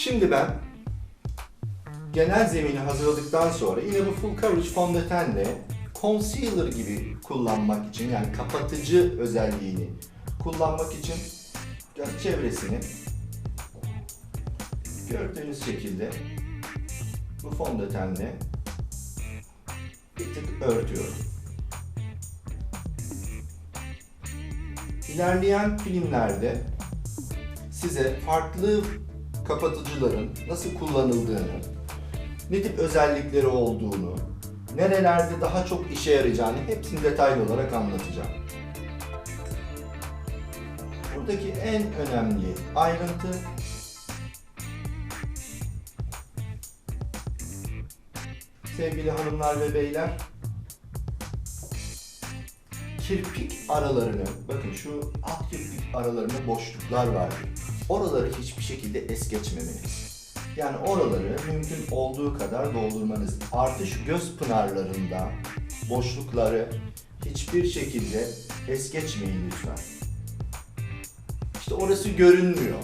Şimdi ben genel zemini hazırladıktan sonra yine bu full coverage fondötenle concealer gibi kullanmak için yani kapatıcı özelliğini kullanmak için çevresini gördüğünüz şekilde bu fondötenle bir tık örtüyorum. İlerleyen filmlerde size farklı kapatıcıların nasıl kullanıldığını, ne tip özellikleri olduğunu, nerelerde daha çok işe yarayacağını hepsini detaylı olarak anlatacağım. Buradaki en önemli ayrıntı sevgili hanımlar ve beyler kirpik aralarını, bakın şu alt kirpik aralarında boşluklar vardır. Oraları hiçbir şekilde es geçmemeniz. Yani oraları mümkün olduğu kadar doldurmanız. Artı şu göz pınarlarında boşlukları hiçbir şekilde es geçmeyin lütfen. İşte orası görünmüyor.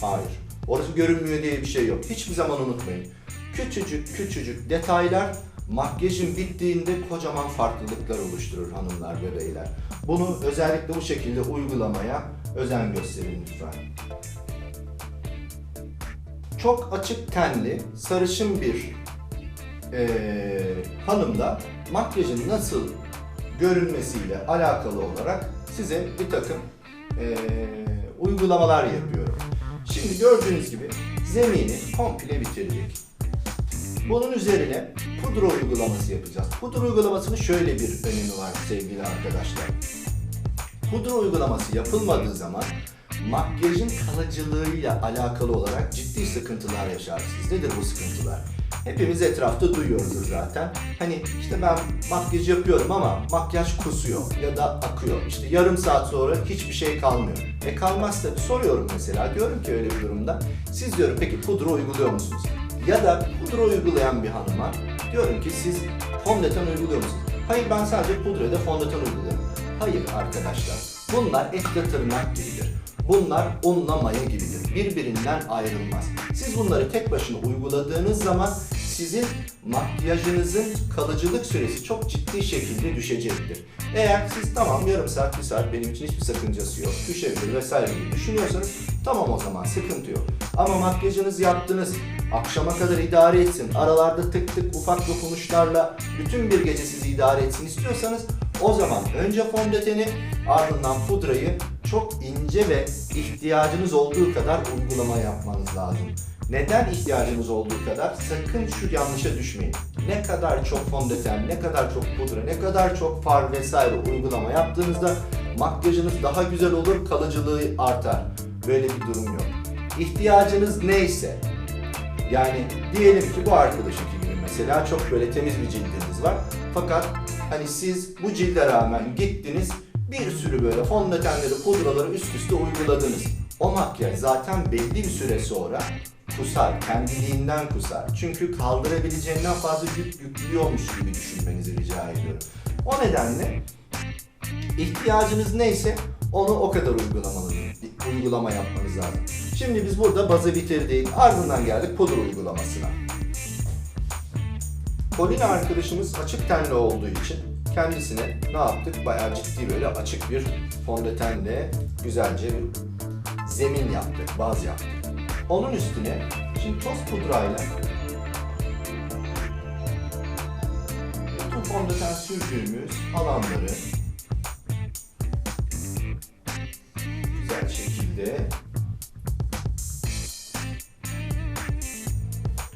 Hayır. Orası görünmüyor diye bir şey yok. Hiçbir zaman unutmayın. Küçücük küçücük detaylar makyajın bittiğinde kocaman farklılıklar oluşturur hanımlar ve beyler. Bunu özellikle bu şekilde uygulamaya özen gösterin lütfen. Çok açık tenli, sarışın bir eee hanımda makyajın nasıl görünmesiyle alakalı olarak size bir takım eee, uygulamalar yapıyorum. Şimdi gördüğünüz gibi zemini komple bitirdik. Bunun üzerine pudra uygulaması yapacağız. Pudra uygulamasının şöyle bir önemi var sevgili arkadaşlar. Pudra uygulaması yapılmadığı zaman makyajın kalıcılığıyla alakalı olarak ciddi sıkıntılar yaşarsınız. Nedir bu sıkıntılar? Hepimiz etrafta duyuyoruz zaten. Hani işte ben makyaj yapıyorum ama makyaj kusuyor ya da akıyor. İşte yarım saat sonra hiçbir şey kalmıyor. E kalmaz tabii. Soruyorum mesela. Diyorum ki öyle bir durumda. Siz diyorum peki pudra uyguluyor musunuz? Ya da pudra uygulayan bir hanıma diyorum ki siz fondöten uyguluyor musunuz? Hayır ben sadece pudra da fondöten uyguluyorum. Hayır arkadaşlar. Bunlar etle tırnak gibidir. Bunlar unla maya gibidir. Birbirinden ayrılmaz. Siz bunları tek başına uyguladığınız zaman sizin makyajınızın kalıcılık süresi çok ciddi şekilde düşecektir. Eğer siz tamam yarım saat, bir saat benim için hiçbir sakıncası yok, düşebilir vesaire gibi düşünüyorsanız tamam o zaman sıkıntı yok. Ama makyajınız yaptınız, akşama kadar idare etsin, aralarda tık tık ufak dokunuşlarla bütün bir gece sizi idare etsin istiyorsanız o zaman önce fondöteni ardından pudrayı çok ince ve ihtiyacınız olduğu kadar uygulama yapmanız lazım. Neden ihtiyacınız olduğu kadar? Sakın şu yanlışa düşmeyin. Ne kadar çok fondöten, ne kadar çok pudra, ne kadar çok far vesaire uygulama yaptığınızda makyajınız daha güzel olur, kalıcılığı artar. Böyle bir durum yok. İhtiyacınız neyse, yani diyelim ki bu arkadaşınki gibi mesela çok böyle temiz bir cildiniz var. Fakat hani siz bu cilde rağmen gittiniz bir sürü böyle fondötenleri, pudraları üst üste uyguladınız. O makyaj zaten belli bir süre sonra kusar, kendiliğinden kusar. Çünkü kaldırabileceğinden fazla yük yüklüyormuş gibi düşünmenizi rica ediyorum. O nedenle ihtiyacınız neyse onu o kadar uygulamanız, uygulama yapmanız lazım. Şimdi biz burada bazı bitirdik. Ardından geldik pudra uygulamasına. Polina arkadaşımız açık tenli olduğu için kendisine ne yaptık? Bayağı ciddi böyle açık bir fondötenle güzelce bir zemin yaptık, baz yaptık. Onun üstüne şimdi toz pudrayla bütün fondöten sürdüğümüz alanları güzel şekilde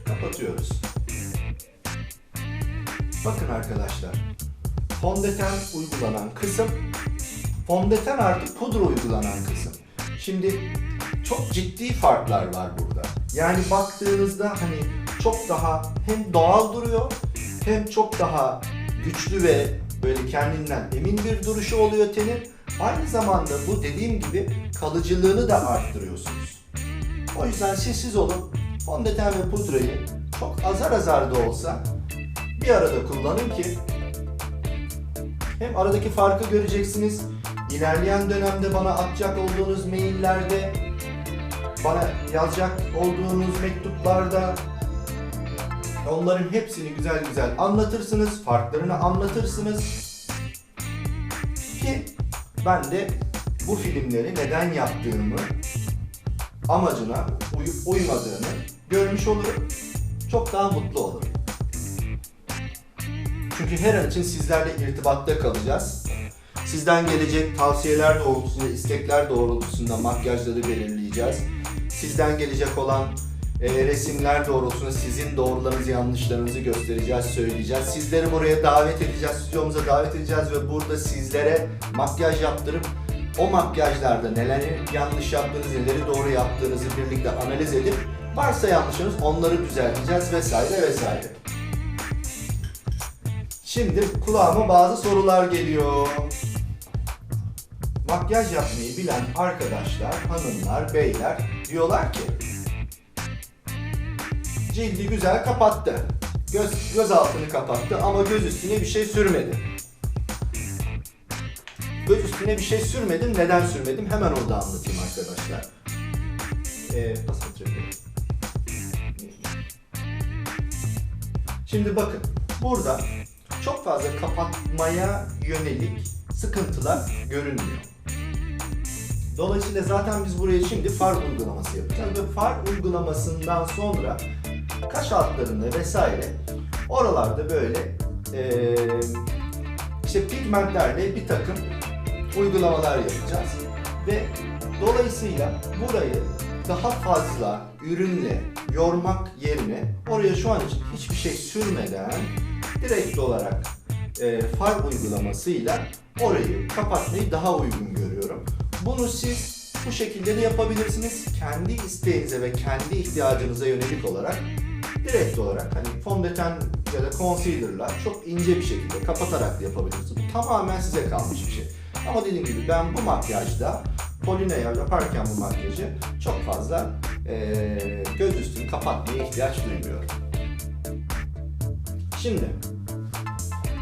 kapatıyoruz. Bakın arkadaşlar, fondöten uygulanan kısım, fondöten artı pudra uygulanan kısım. Şimdi çok ciddi farklar var burada. Yani baktığınızda hani çok daha hem doğal duruyor hem çok daha güçlü ve böyle kendinden emin bir duruşu oluyor tenin. Aynı zamanda bu dediğim gibi kalıcılığını da arttırıyorsunuz. O yüzden sessiz olun. Fondöten ve pudrayı çok azar azar da olsa bir arada kullanın ki hem aradaki farkı göreceksiniz. İlerleyen dönemde bana atacak olduğunuz maillerde bana yazacak olduğunuz mektuplarda onların hepsini güzel güzel anlatırsınız, farklarını anlatırsınız ki ben de bu filmleri neden yaptığımı, amacına uyup uymadığını görmüş olurum. Çok daha mutlu olurum. Çünkü her an için sizlerle irtibatta kalacağız. Sizden gelecek tavsiyeler doğrultusunda, istekler doğrultusunda makyajları belirleyeceğiz. Sizden gelecek olan e, resimler doğrultusunda sizin doğrularınızı, yanlışlarınızı göstereceğiz, söyleyeceğiz. Sizleri buraya davet edeceğiz, stüdyomuza davet edeceğiz ve burada sizlere makyaj yaptırıp o makyajlarda neleri yanlış yaptığınızı, neleri doğru yaptığınızı birlikte analiz edip varsa yanlışınız onları düzelteceğiz vesaire vesaire. Şimdi kulağıma bazı sorular geliyor. Makyaj yapmayı bilen arkadaşlar, hanımlar, beyler diyorlar ki cildi güzel kapattı. Göz, göz altını kapattı ama göz üstüne bir şey sürmedi. Göz üstüne bir şey sürmedim. Neden sürmedim? Hemen orada anlatayım arkadaşlar. Ee, hatırlıyorum. Şimdi bakın burada çok fazla kapatmaya yönelik sıkıntılar görünmüyor. Dolayısıyla zaten biz buraya şimdi far uygulaması yapacağız ve far uygulamasından sonra kaş altlarında vesaire oralarda böyle eee, işte pigmentlerle bir takım uygulamalar yapacağız ve dolayısıyla burayı daha fazla ürünle yormak yerine oraya şu an için hiçbir şey sürmeden direkt olarak e, far uygulamasıyla orayı kapatmayı daha uygun görüyorum. Bunu siz bu şekilde de yapabilirsiniz. Kendi isteğinize ve kendi ihtiyacınıza yönelik olarak direkt olarak hani fondöten ya da concealer'la çok ince bir şekilde kapatarak da yapabilirsiniz. Bu tamamen size kalmış bir şey. Ama dediğim gibi ben bu makyajda Polina'ya yaparken bu makyajı çok fazla eee göz üstünü kapatmaya ihtiyaç duymuyorum. Şimdi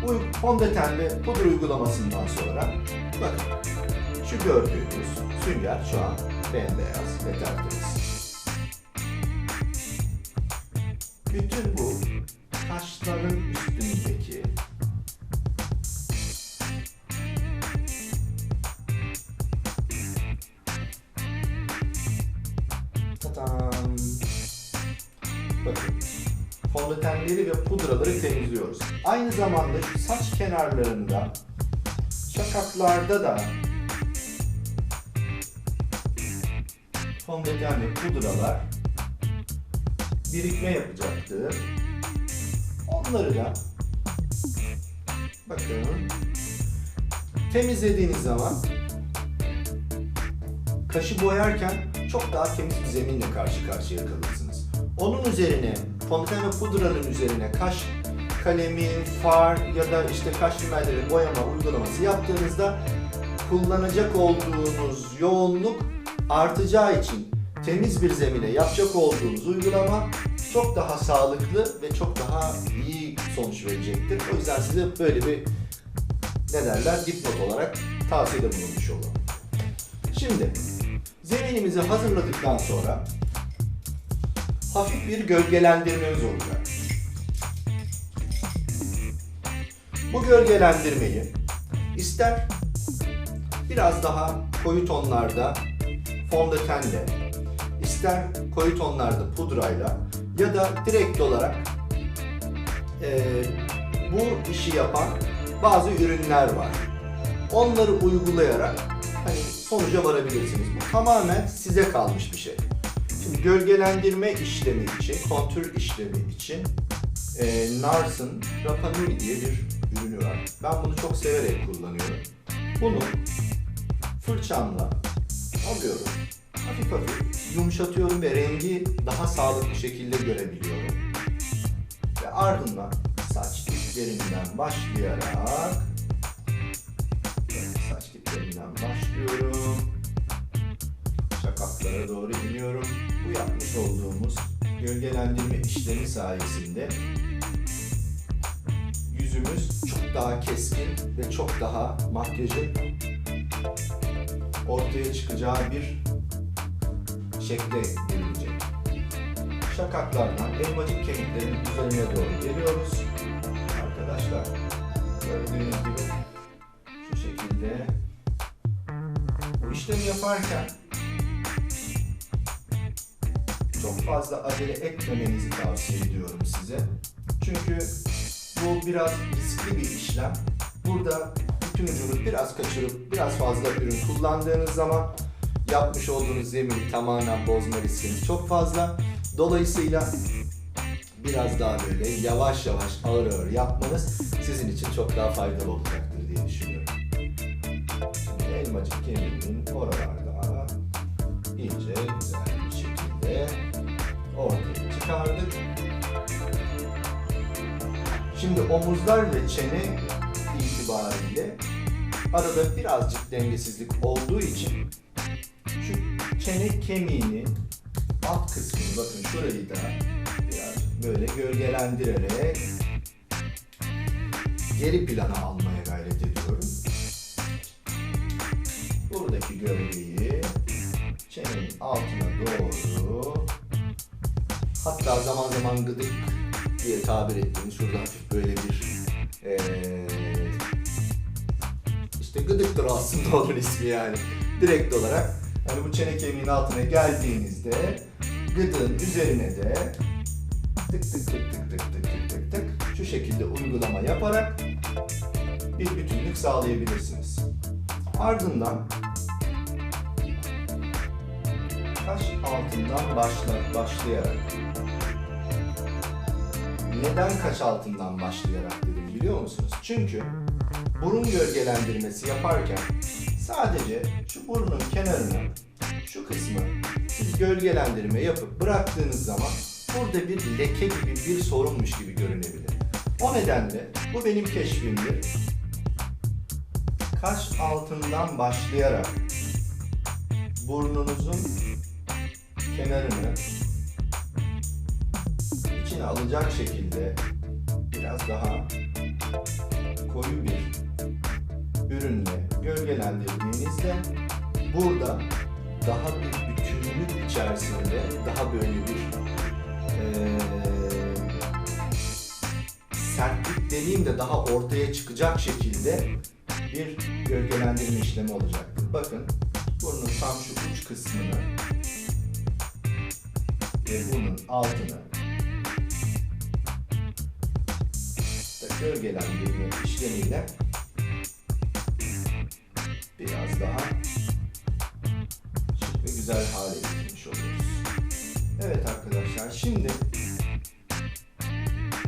uy- fondöten ve pudra uygulamasından sonra bakın şu gördüğünüz sünger şu an bembeyaz ve tertemiz. Bütün bu kaşların üstündeki Aynı zamanda şu saç kenarlarında, şakaklarda da fondöten ve pudralar birikme yapacaktır. Onları da bakın temizlediğiniz zaman kaşı boyarken çok daha temiz bir zeminle karşı karşıya kalırsınız. Onun üzerine fondöten ve pudranın üzerine kaş kalemi, far ya da işte kaş rimelleri boyama uygulaması yaptığınızda kullanacak olduğunuz yoğunluk artacağı için temiz bir zemine yapacak olduğunuz uygulama çok daha sağlıklı ve çok daha iyi sonuç verecektir. O yüzden size böyle bir ne derler dipnot olarak tavsiyede bulunmuş olalım. Şimdi zeminimizi hazırladıktan sonra hafif bir gölgelendirmemiz olacak. Bu gölgelendirmeyi ister biraz daha koyu tonlarda fondötenle, ister koyu tonlarda pudrayla ya da direkt olarak eee, bu işi yapan bazı ürünler var. Onları uygulayarak hani sonuca varabilirsiniz. Bu tamamen size kalmış bir şey. Şimdi gölgelendirme işlemi için, kontür işlemi için e, Nars'ın Rapanui diye bir ürünü var. Ben bunu çok severek kullanıyorum. Bunu fırçamla alıyorum. Hafif hafif yumuşatıyorum ve rengi daha sağlıklı şekilde görebiliyorum. Ve ardından saç diplerinden başlayarak saç diplerinden başlıyorum. Şakaklara doğru iniyorum. Bu yapmış olduğumuz gölgelendirme işlemi sayesinde yüzümüz çok daha keskin ve çok daha makyajın ortaya çıkacağı bir şekle bürünecek. Şakaklardan elmacık kemiklerin üzerine doğru geliyoruz. Arkadaşlar gördüğünüz gibi şu şekilde bu işlemi yaparken çok fazla acele etmemenizi tavsiye ediyorum size. Çünkü bu biraz riskli bir işlem. Burada bütün ucunu biraz kaçırıp biraz fazla ürün kullandığınız zaman yapmış olduğunuz zemini tamamen bozma riskiniz çok fazla. Dolayısıyla biraz daha böyle yavaş yavaş ağır ağır yapmanız sizin için çok daha faydalı olacaktır diye düşünüyorum. Şimdi elmacık kemiğinin oralarda ince güzel bir şekilde ortaya çıkardık. Şimdi omuzlar ve çene itibariyle arada birazcık dengesizlik olduğu için şu çene kemiğini alt kısmını bakın şurayı da birazcık böyle gölgelendirerek geri plana almaya gayret ediyorum. Buradaki gölgeyi çenenin altına doğru hatta zaman zaman gıdık diye tabir ettiğimiz şurada hafif böyle bir eee işte gıdıktır aslında onun ismi yani. Direkt olarak yani bu çene kemiğinin altına geldiğinizde gıdığın üzerine de tık tık tık tık tık tık tık tık tık şu şekilde uygulama yaparak bir bütünlük sağlayabilirsiniz. Ardından kaş altından başla, başlayarak neden kaş altından başlayarak dedim biliyor musunuz? Çünkü burun gölgelendirmesi yaparken sadece şu burnun kenarını, şu kısmı siz gölgelendirme yapıp bıraktığınız zaman burada bir leke gibi bir sorunmuş gibi görünebilir. O nedenle bu benim keşfimdir. Kaş altından başlayarak burnunuzun kenarını alacak şekilde biraz daha koyu bir ürünle gölgelendirdiğinizde burada daha bir bütünlük içerisinde daha böyle bir eee sertlik demeyeyim de daha ortaya çıkacak şekilde bir gölgelendirme işlemi olacaktır. Bakın burnun tam şu uç kısmını ve burnun altını gölgelendirme işlemiyle biraz daha şık ve güzel hale getirmiş oluyoruz. Evet arkadaşlar şimdi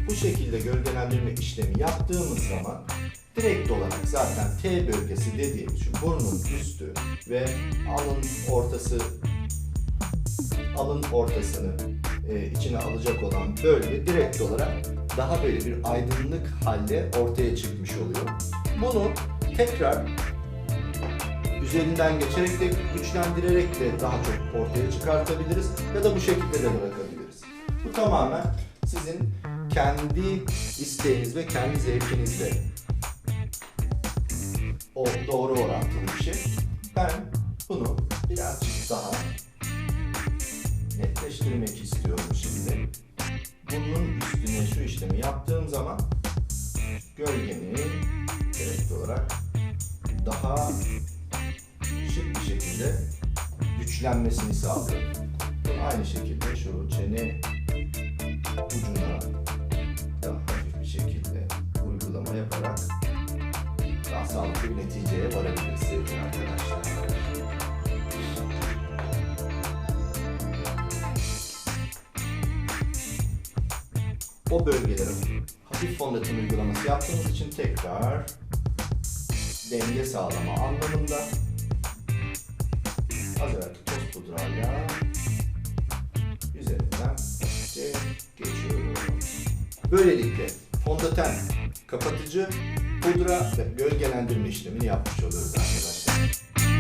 bu şekilde gölgelendirme işlemi yaptığımız zaman direkt olarak zaten T bölgesi dediğimiz şu burnun üstü ve alın ortası alın ortasını e, içine alacak olan bölge direkt olarak daha böyle bir aydınlık halde ortaya çıkmış oluyor. Bunu tekrar üzerinden geçerek de güçlendirerek de daha çok ortaya çıkartabiliriz ya da bu şekilde de bırakabiliriz. Bu tamamen sizin kendi isteğiniz ve kendi zevkinizle o doğru orantılı bir şey. Ben bunu birazcık daha netleştirmek istiyorum bir neticeye varabiliriz sevgili arkadaşlar. O bölgelere hafif fondöten uygulaması yaptığımız için tekrar denge sağlama anlamında az evvelki toz pudrayla üzerinden geçiyorum. Böylelikle fondöten, kapatıcı, pudra ve gölgelendirme işlemini yapmış oluyoruz arkadaşlar.